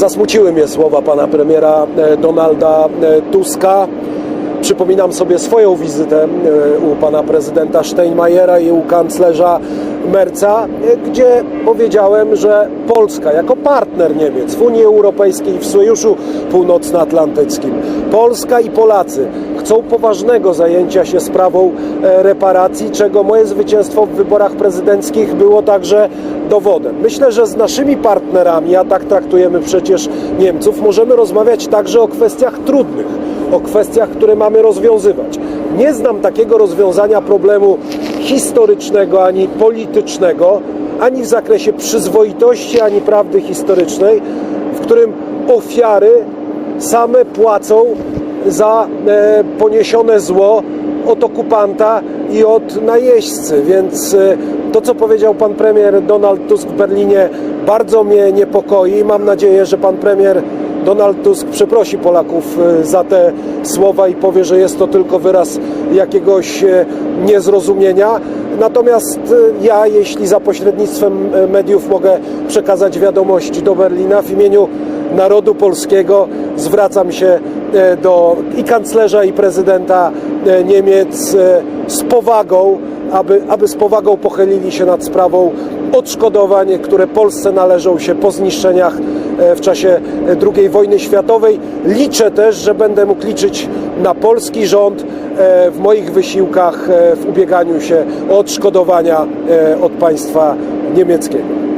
Zasmuciły mnie słowa pana premiera e, Donalda e, Tuska. Przypominam sobie swoją wizytę e, u pana prezydenta Steinmeiera i u kanclerza Merca, gdzie powiedziałem, że Polska jako partner Niemiec w Unii Europejskiej i w Sojuszu Północnoatlantyckim, Polska i Polacy chcą poważnego zajęcia się sprawą e, reparacji, czego moje zwycięstwo w wyborach prezydenckich było także dowodem. Myślę, że z naszymi partnerami, a tak traktujemy przecież Niemców, możemy rozmawiać także o kwestiach trudnych, o kwestiach, które mamy rozwiązywać. Nie znam takiego rozwiązania problemu historycznego ani politycznego, ani w zakresie przyzwoitości, ani prawdy historycznej, w którym ofiary same płacą za e, poniesione zło od okupanta i od najeźdźcy. Więc e, to, co powiedział pan premier Donald Tusk w Berlinie, bardzo mnie niepokoi. Mam nadzieję, że pan premier Donald Tusk przeprosi Polaków e, za te słowa i powie, że jest to tylko wyraz jakiegoś niezrozumienia. Natomiast ja, jeśli za pośrednictwem mediów mogę przekazać wiadomość do Berlina w imieniu narodu polskiego, zwracam się do i kanclerza, i prezydenta e, Niemiec e, z powagą, aby, aby z powagą pochylili się nad sprawą odszkodowań, które Polsce należą się po zniszczeniach e, w czasie II wojny światowej. Liczę też, że będę mógł liczyć na polski rząd e, w moich wysiłkach e, w ubieganiu się o odszkodowania e, od państwa niemieckiego.